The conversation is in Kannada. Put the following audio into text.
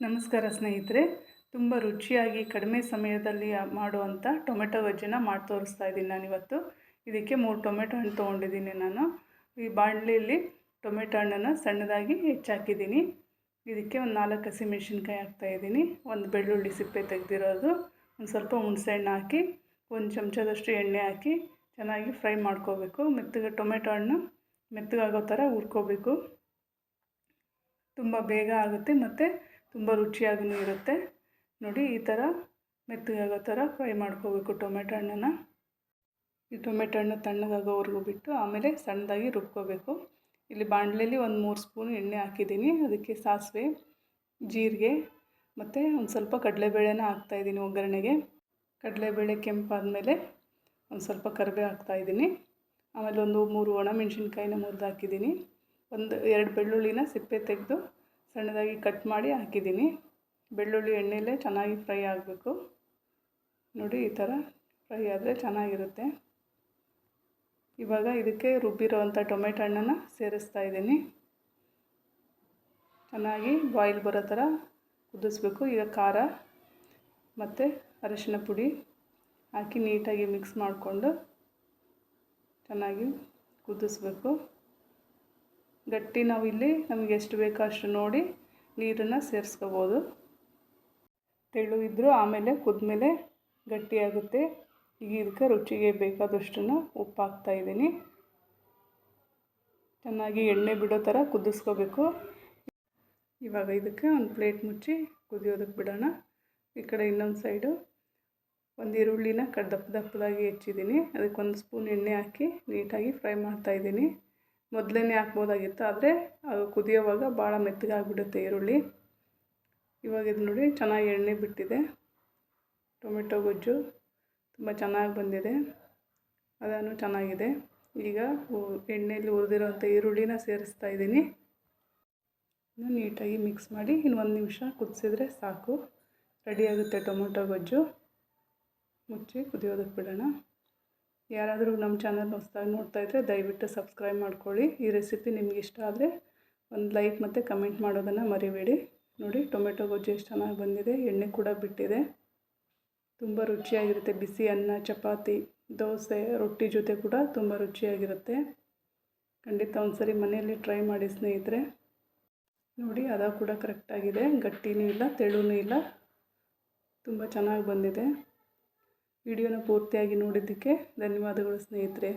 ನಮಸ್ಕಾರ ಸ್ನೇಹಿತರೆ. ತುಂಬ ರುಚಿಯಾಗಿ ಕಡಿಮೆ ಸಮಯದಲ್ಲಿ ಮಾಡುವಂಥ ಟೊಮೆಟೊ ಗೊಜ್ಜನ್ನು ಮಾಡಿ ತೋರಿಸ್ತಾ ಇದ್ದೀನಿ ನಾನಿವತ್ತು ಇದಕ್ಕೆ ಮೂರು ಟೊಮೆಟೊ ಹಣ್ಣು ತೊಗೊಂಡಿದ್ದೀನಿ ನಾನು. ಈ ಬಾಣಲೆಯಲ್ಲಿ ಟೊಮೆಟೊ ಹಣ್ಣನ್ನು ಸಣ್ಣದಾಗಿ ಹೆಚ್ಚಾಕಿದ್ದೀನಿ. ಇದಕ್ಕೆ ಒಂದು ನಾಲ್ಕು ಹಸಿಮೆಣಸಿನ್ಕಾಯಿ ಹಾಕ್ತಾ ಇದ್ದೀನಿ. ಒಂದು ಬೆಳ್ಳುಳ್ಳಿ ಸಿಪ್ಪೆ ತೆಗೆದಿರೋದು. ಒಂದು ಸ್ವಲ್ಪ ಹುಣಸೆಹಣ್ಣು ಹಾಕಿ, ಒಂದು ಚಮಚದಷ್ಟು ಎಣ್ಣೆ ಹಾಕಿ ಚೆನ್ನಾಗಿ ಫ್ರೈ ಮಾಡ್ಕೋಬೇಕು. ಮೆತ್ತಗೆ ಟೊಮೆಟೊ ಹಣ್ಣು ಮೆತ್ತಗಾಗೋ ಥರ ಹುರ್ಕೋಬೇಕು. ತುಂಬ ಬೇಗ ಆಗುತ್ತೆ ಮತ್ತು ತುಂಬ ರುಚಿಯಾಗೂ ಇರುತ್ತೆ. ನೋಡಿ, ಈ ಥರ ಮೆತ್ತಗಾಗೋ ಥರ ಫ್ರೈ ಮಾಡ್ಕೋಬೇಕು ಟೊಮೆಟೊ ಹಣ್ಣನ್ನು. ಈ ಟೊಮೆಟೊ ಹಣ್ಣು ತಣ್ಣಗಾಗೋವರೆಗೂ ಬಿಟ್ಟು ಆಮೇಲೆ ಸಣ್ಣದಾಗಿ ರುಬ್ಕೋಬೇಕು. ಇಲ್ಲಿ ಬಾಣಲೆಯಲ್ಲಿ ಒಂದು ಮೂರು ಸ್ಪೂನ್ ಎಣ್ಣೆ ಹಾಕಿದ್ದೀನಿ. ಅದಕ್ಕೆ ಸಾಸಿವೆ, ಜೀರಿಗೆ ಮತ್ತು ಒಂದು ಸ್ವಲ್ಪ ಕಡಲೆಬೇಳೆನ ಹಾಕ್ತಾಯಿದ್ದೀನಿ ಒಗ್ಗರಣೆಗೆ. ಕಡಲೆಬೇಳೆ ಕೆಂಪಾದಮೇಲೆ ಒಂದು ಸ್ವಲ್ಪ ಕರಿಬೇವು ಹಾಕ್ತಾಯಿದ್ದೀನಿ ಆಮೇಲೆ ಒಂದು ಮೂರು ಒಣಮೆಣಸಿನ್ಕಾಯಿನ ಮುರಿದು ಹಾಕಿದ್ದೀನಿ. ಒಂದು ಎರಡು ಬೆಳ್ಳುಳ್ಳಿನ ಸಿಪ್ಪೆ ತೆಗೆದು ಸಣ್ಣದಾಗಿ ಕಟ್ ಮಾಡಿ ಹಾಕಿದ್ದೀನಿ. ಬೆಳ್ಳುಳ್ಳಿ ಎಣ್ಣೆಲೇ ಚೆನ್ನಾಗಿ ಫ್ರೈ ಆಗಬೇಕು. ನೋಡಿ, ಈ ಥರ ಫ್ರೈ ಆದರೆ ಚೆನ್ನಾಗಿರುತ್ತೆ. ಇವಾಗ ಇದಕ್ಕೆ ರುಬ್ಬಿರೋವಂಥ ಟೊಮೆಟೊ ಹಣ್ಣನ್ನು ಸೇರಿಸ್ತಾ ಇದ್ದೀನಿ. ಚೆನ್ನಾಗಿ ಬಾಯ್ಲ್ ಬರೋ ಥರ ಕುದಿಸ್ಬೇಕು. ಈಗ ಖಾರ ಮತ್ತು ಅರಿಶಿನ ಪುಡಿ ಹಾಕಿ ನೀಟಾಗಿ ಮಿಕ್ಸ್ ಮಾಡಿಕೊಂಡು ಚೆನ್ನಾಗಿ ಕುದಿಸ್ಬೇಕು. ಗಟ್ಟಿ ನಾವು ಇಲ್ಲಿ ನಮಗೆ ಎಷ್ಟು ಬೇಕೋ ಅಷ್ಟು ನೋಡಿ ನೀರನ್ನು ಸೇರಿಸ್ಕೋಬೋದು. ತೆಳು ಇದ್ದರೂ ಆಮೇಲೆ ಕುದ್ಮೇಲೆ ಗಟ್ಟಿಯಾಗುತ್ತೆ. ಈಗ ಇದಕ್ಕೆ ರುಚಿಗೆ ಬೇಕಾದಷ್ಟನ್ನು ಉಪ್ಪು ಹಾಕ್ತಾಯಿದ್ದೀನಿ ಚೆನ್ನಾಗಿ ಎಣ್ಣೆ ಬಿಡೋ ಥರ ಕುದಿಸ್ಕೋಬೇಕು. ಇವಾಗ ಇದಕ್ಕೆ ಒಂದು ಪ್ಲೇಟ್ ಮುಚ್ಚಿ ಕುದಿಯೋದಕ್ಕೆ ಬಿಡೋಣ. ಈ ಕಡೆ ಇನ್ನೊಂದು ಸೈಡು ಒಂದು ಈರುಳ್ಳಿನ ಕಡ್ ದಪ್ಪ ದಪ್ಪದಾಗಿ ಹೆಚ್ಚಿದ್ದೀನಿ. ಅದಕ್ಕೊಂದು ಸ್ಪೂನ್ ಎಣ್ಣೆ ಹಾಕಿ ನೀಟಾಗಿ ಫ್ರೈ ಮಾಡ್ತಾಯಿದ್ದೀನಿ ಮೊದಲೇ ಹಾಕ್ಬೋದಾಗಿತ್ತು, ಆದರೆ ಅದು ಕುದಿಯೋವಾಗ ಭಾಳ ಮೆತ್ತಗಾಗ್ಬಿಡುತ್ತೆ ಈರುಳ್ಳಿ. ಇವಾಗ ಇದು ನೋಡಿ ಚೆನ್ನಾಗಿ ಎಣ್ಣೆ ಬಿಟ್ಟಿದೆ. ಟೊಮೆಟೊ ಗೊಜ್ಜು ತುಂಬ ಚೆನ್ನಾಗಿ ಬಂದಿದೆ. ಅದನ್ನು ಚೆನ್ನಾಗಿದೆ. ಈಗ ಎಣ್ಣೆಯಲ್ಲಿ ಹುರಿದಿರೋಂಥ ಈರುಳ್ಳಿನ ಸೇರಿಸ್ತಾ ಇದ್ದೀನಿ. ನೀಟಾಗಿ ಮಿಕ್ಸ್ ಮಾಡಿ ಇನ್ನು ಒಂದು ನಿಮಿಷ ಕುದಿಸಿದ್ರೆ ಸಾಕು. ರೆಡಿಯಾಗುತ್ತೆ ಟೊಮೊಟೊ ಗೊಜ್ಜು. ಮುಚ್ಚಿ ಕುದಿಯೋದಕ್ಕೆ ಬಿಡೋಣ. ಯಾರಾದರೂ ನಮ್ಮ ಚಾನಲ್ ಹೊಸದಾಗಿ ನೋಡ್ತಾ ಇದ್ದರೆ ದಯವಿಟ್ಟು ಸಬ್ಸ್ಕ್ರೈಬ್ ಮಾಡ್ಕೊಳ್ಳಿ. ಈ ರೆಸಿಪಿ ನಿಮ್ಗೆ ಇಷ್ಟ ಆದರೆ ಒಂದು ಲೈಕ್ ಮತ್ತು ಕಮೆಂಟ್ ಮಾಡೋದನ್ನು ಮರಿಬೇಡಿ. ನೋಡಿ, ಟೊಮೆಟೊ ಗೊಜ್ಜು ಎಷ್ಟು ಚೆನ್ನಾಗಿ ಬಂದಿದೆ. ಎಣ್ಣೆ ಕೂಡ ಬಿಟ್ಟಿದೆ. ತುಂಬ ರುಚಿಯಾಗಿರುತ್ತೆ. ಬಿಸಿ ಅನ್ನ, ಚಪಾತಿ, ದೋಸೆ, ರೊಟ್ಟಿ ಜೊತೆ ಕೂಡ ತುಂಬ ರುಚಿಯಾಗಿರುತ್ತೆ. ಖಂಡಿತ ಒಂದು ಸರಿ ಮನೆಯಲ್ಲಿ ಟ್ರೈ ಮಾಡಿ ಸ್ನೇಹಿತರೆ. ನೋಡಿ, ಅದ ಕೂಡ ಕರೆಕ್ಟಾಗಿದೆ ಗಟ್ಟಿನೂ ಇಲ್ಲ, ತೆಳುನೂ ಇಲ್ಲ. ತುಂಬ ಚೆನ್ನಾಗಿ ಬಂದಿದೆ. ವಿಡಿಯೋನ ಪೂರ್ತಿಯಾಗಿ ನೋಡಿದ್ದಕ್ಕೆ ಧನ್ಯವಾದಗಳು ಸ್ನೇಹಿತರೆ.